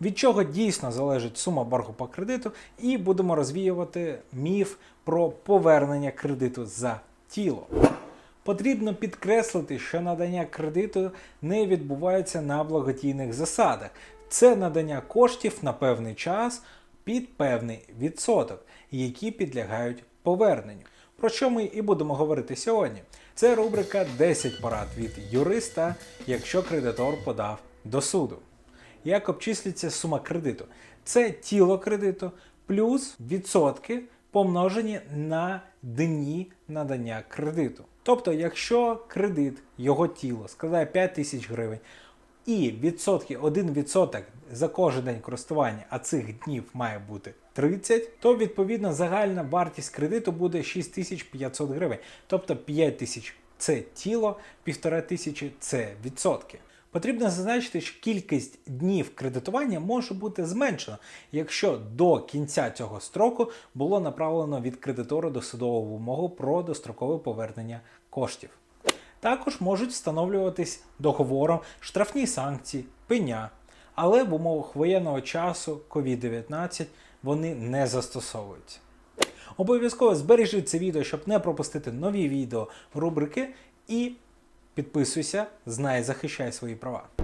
від чого дійсно залежить сума боргу по кредиту, і будемо розвіювати міф про повернення кредиту за тіло. Потрібно підкреслити, що надання кредиту не відбувається на благодійних засадах. Це надання коштів на певний час під певний відсоток, які підлягають поверненню. Про що ми і будемо говорити сьогодні. Це рубрика 10 порад від юриста, якщо кредитор подав до суду. Як обчислюється сума кредиту? Це тіло кредиту плюс відсотки помножені на дні надання кредиту. Тобто, якщо кредит, його тіло складає 5 тисяч гривень, і відсотки 1% за кожен день користування, а цих днів має бути 30, то відповідно загальна вартість кредиту буде 6500 гривень. Тобто 5 тисяч це тіло, 1500 це відсотки. Потрібно зазначити, що кількість днів кредитування може бути зменшена, якщо до кінця цього строку було направлено від кредитора до судову вимогу про дострокове повернення коштів. Також можуть встановлюватись договором штрафні санкції, пеня, але в умовах воєнного часу COVID-19 вони не застосовуються. Обов'язково збережіть це відео, щоб не пропустити нові відео рубрики і підписуйся, знай, захищай свої права.